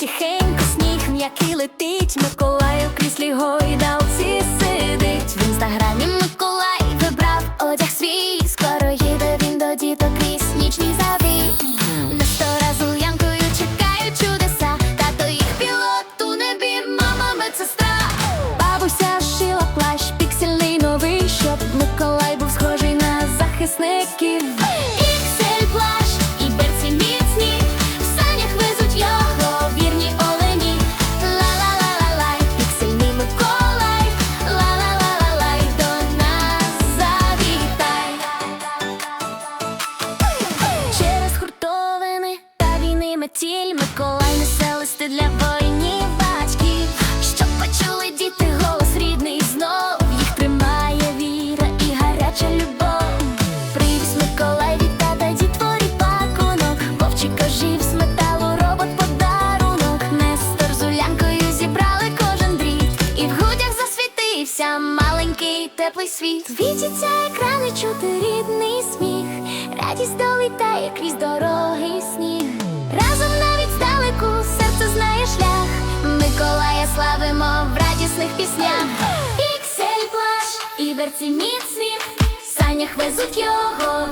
тихенько сніг м'який летить, Миколаю кріслі гойдалці. Миколай несе листи для воїнів батьків, щоб почули діти голос рідний знов. Їх тримає віра і гаряча любов. Привіз Миколай від тата дітворі пакунок. Вовчик ожив з металу, робот подарунок. Нестор з улянкою зібрали кожен дріт, і в грудях засвітився маленький теплий світ. Світяться екрани, чути рідний сміх. Радість долітає крізь дороги сніг. Піксель плащ і берці міцні, в санях везуть його